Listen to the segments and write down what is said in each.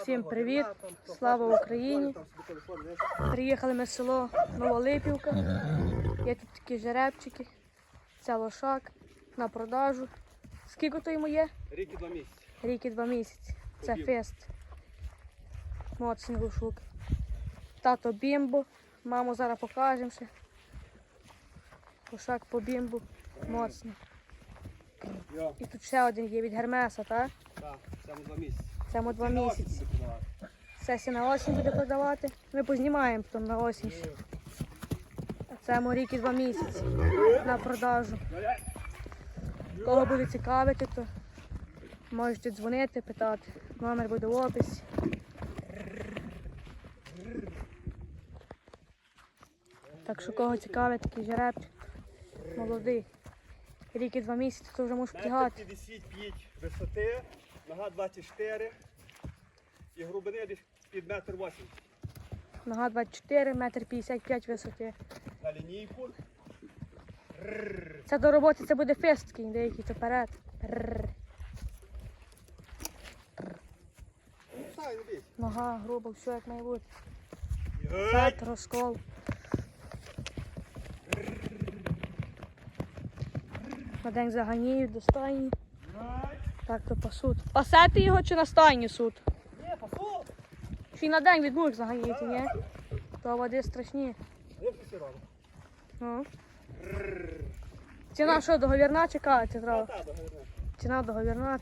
Всім привіт! Слава Україні! Приїхали ми в село Новолипівка. Є тут такі жеребчики. Це лошак на продажу. Скільки то йому є? Рік і два місяці. Рік і два місяці. Це фест. Моцний лошук. Тато бімбо. Маму зараз покажемо ще. Лошак по бімбу. Моцний. І тут ще один є від Гермеса, так? так, саме два місяці. Йому два місяці. осінь буде продавати. Сесі на осінь буде продавати. Ми познімаємо потім на осінь. Це йому рік і два місяці на продажу. Кого буде цікавити, то можете дзвонити, питати. Номер буде в описі. Так що кого цікавить, такий жеребчик. Молодий. Рік і два місяці, то вже можеш втягати. 55 висоти, нога 24 і глибини десь під метр 80 Нога 24, метр 55 висоти. на лінійку. Це до роботи це буде фест деякий це перед. Нога, грубо, все як має бути. Зад, розкол. На день заганяють до стайні. Так то пасуть. Пасати його чи на стайні суд? Чи на день від мух ні? То води страшні. Ну. Ціна що, договірна чекати треба? Та, договірна. Ціна договірна.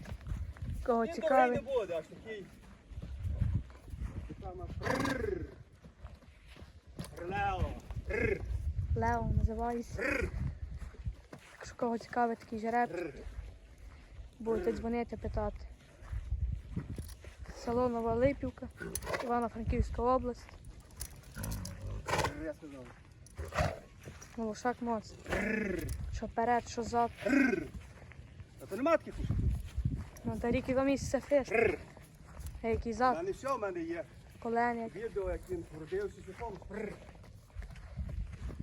Кого цікавить. не буде, аж такий. Рррр. Лео називається. Так що кого цікавить такий жереб, будете дзвонити, питати. Село Нова Липівка, Івано-Франківська область. Волошак моц. Що перед, що зад. А то нема таких ушок? Ну, та рік і два місяці фест. Рррр. А який зад, мене все в мене є. колени. Відео, як він родився сухом.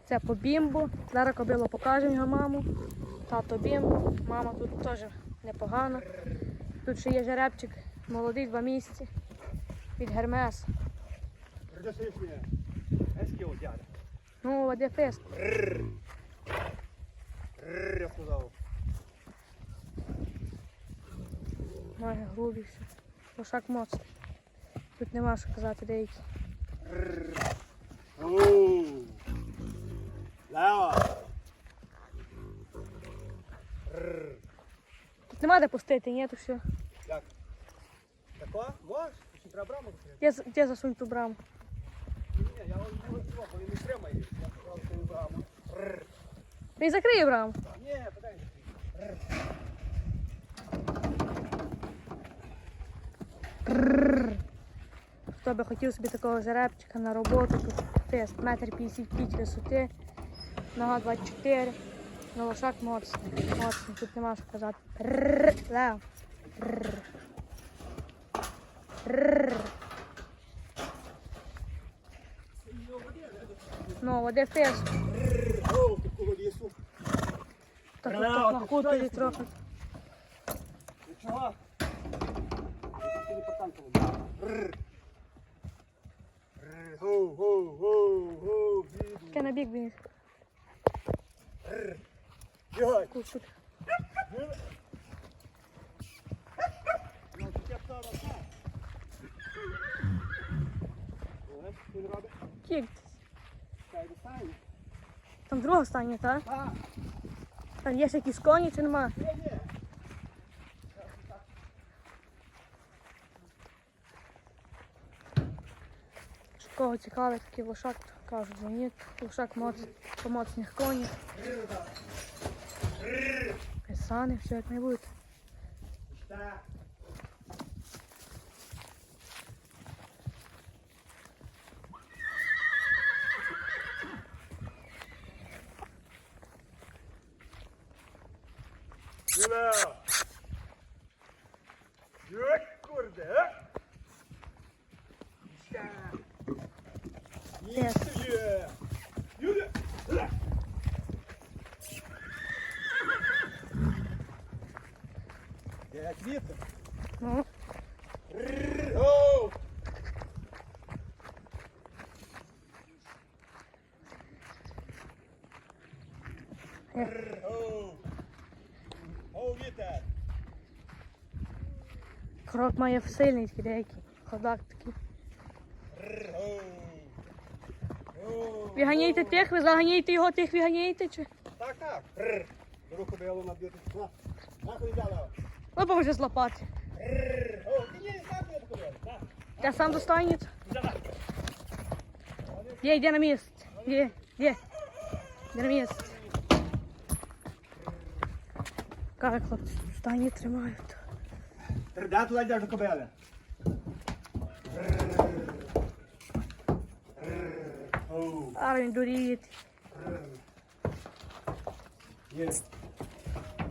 Це по бімбу. Зараз кобило покажемо його маму. Тато бімбу. Мама тут теж непогано. Тут ще є жеребчик, молодий, два місяці. Від Гермес. Ну, де фест. Ноги грубі все. Лошак моцний. Тут нема що казати деякі. Тут нема де пустити, ні, то все. Тако? Можеш? Треба браму закрити? Де, де засунь ту браму? Ні, я вам не возьму, бо він не тримає. Я сказав, що браму. Рррр. Він закриє браму. Ні, подай. Хто би хотів собі такого жеребчика на роботу, тут фест, метр 55 висоти, нога 24, на лошак моцний. Моцний, тут нема що казати. Рррр, Лео. Рррр. Ну, води фест. Оу, такого лісу. Так, Лео, так ти нахутили що трохи. Нічого. Ти не потанкував. Гоу, гоу, гоу, гоу, віду. Таке на бік він. Йой. Кусок. Ну, таке птара, так. Ось, що він робить? Кік. Там друга стання, так? Так. Там є ще якісь коні чи нема? Ні. Що Кого цікавить такий лошак, кажуть, дзвоніть. Лошак моц, по моцних конях. Писани, все як не буде. молодець. Ну. Крок має сильний такий деякий, ходак такий. Ви ганяєте тих, ви заганяєте його, тих ви ганяєте чи? Так, так. Рр. Беру кобилу на б'юти. На. Нахуй взяла. Ну, поможе злопати. Рр. О, ти не сам я кобилу. На. Я сам достанеться. Взяла. Є, йде на місце. Є, є. Йде на місце. Каже, хлопці, стані тримають. Туди йдеш до кобили. Рр. Рр. Оу. А він дуріє.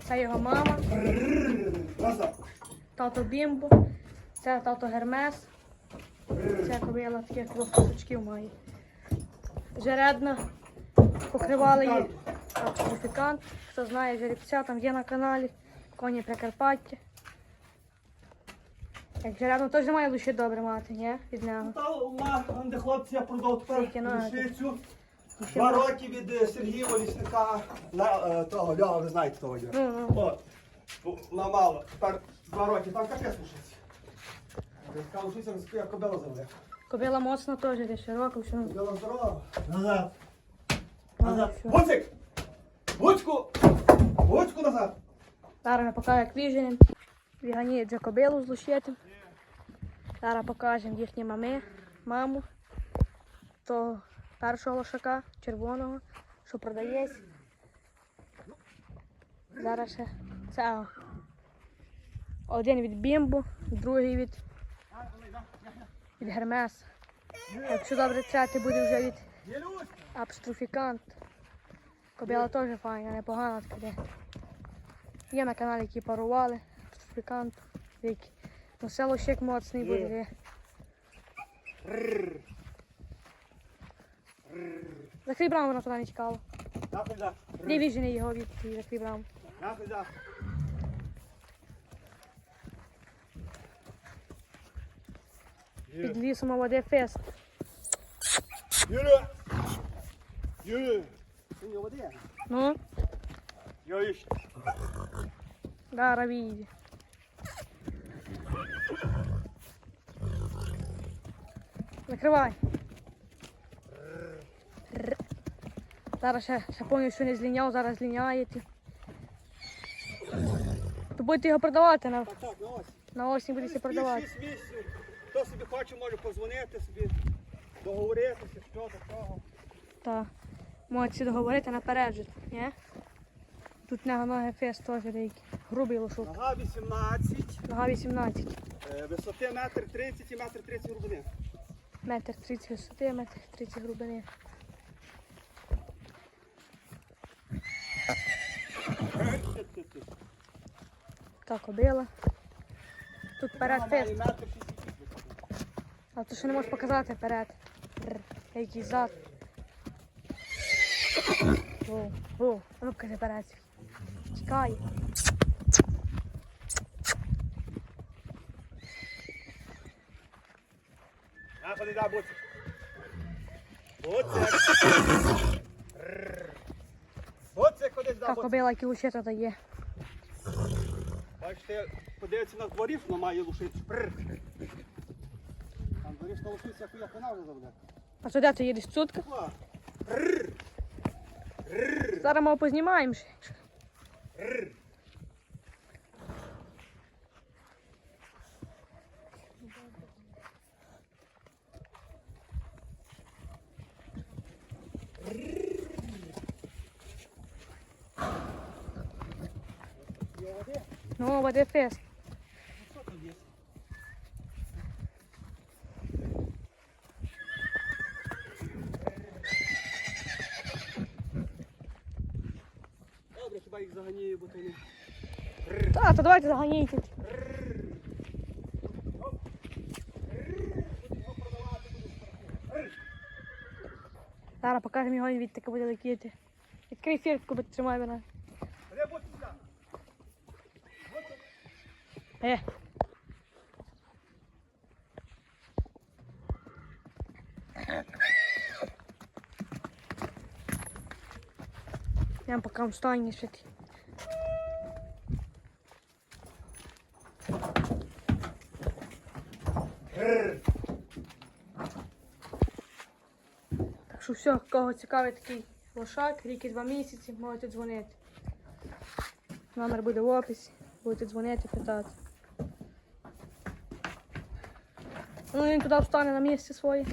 Це його мама, тато Бімбо, це тато Гермес. Це кобила таких двох кусочків має. Жередна. Покривали її сертифікант. Хто знає жеребця, там є на каналі. Коні Прикарпаття. Як жеребно теж має лише добре мати, ні? Від нього. Та на, де хлопці я продав Скільки тепер надо? лисицю. Два роки від е, Сергія лісника на е, того Льова, ви знаєте того Льова. Ну, ну. От, бу- ламало. Тепер два роки, там капець лишиться. Така лишиться, як кобила заведе. Кобила моцна теж, де все. ну, Кобила здорова. Назад. ну, Назад. Гуцик! Гуцьку! Гуцьку назад! Зараз ми покажемо, як віженем. Віганіють за кобилу з лущетом. Зараз покажемо їхні мами, маму. То першого лошака, червоного, що продається. Зараз ще це один від бімбу, другий від, від гермес. Якщо добре третій буде вже від! Абструфікант. Кобила теж файна, непогана така. Є на каналі, які парували. Абструфікант. Який. Ну село ще моцний буде. Закрий браму, вона туди не за. Не віжений його від закрий браму. Під лісом води фест. Юля! Юля! Ну, Я іще. зараз вийде. Закривай. Зараз ще, ще повністю не зліняв, зараз зліняєте. То будете його продавати на, Так, так, на ось. на осінь будете продавати. Шість місяців. Хто собі хоче, може позвонити собі, договоритися, що до чого. Так. Можете договорити наперед же, ні? Тут в нього ноги фест теж деякі. Грубий лошок. Нога 18, Нога 18. е, висоти метр 30 і метр 30 глибини. Метр 30 висоти, метр 30 глибини. Так, кобила. Тут вперед Нога фест. А то що не можеш показати вперед. Р, Який зад. О, о, а ну покажи вперед. Чекай. На, ходи, да. Буцик. Рррр. Буцик, ходи, да, Так, буцик. кобила, які лучета дає. Бачите, подивиться на дворі, що має лушицю. Там дворі, що лушиця, як я канал заведе. А де ти їдеш Рррр. Зараз ми познімаємо ще. Рррр. Є води? Ну, води фест. Що тут є? Добре, їх заганяю, бо то не. Та, то давайте заганяйте. Зараз покажемо його від таке буде летіти. Відкрий фіртку, бо тримай мене. Е. Ждем, пока он встанет. Так що все, кого цікавий такий лошак, рік і два місяці, можете дзвонити. Номер буде в описі, будете дзвонити, питати. Ну він туди встане на місці своє.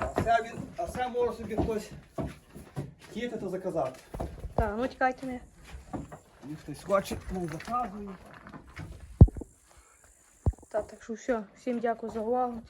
А все, він, а все може собі хтось хотіти то заказати. Так, ну чекайте мене. Він хтось хоче, ну заказує. Так, так що все, всім дякую за увагу.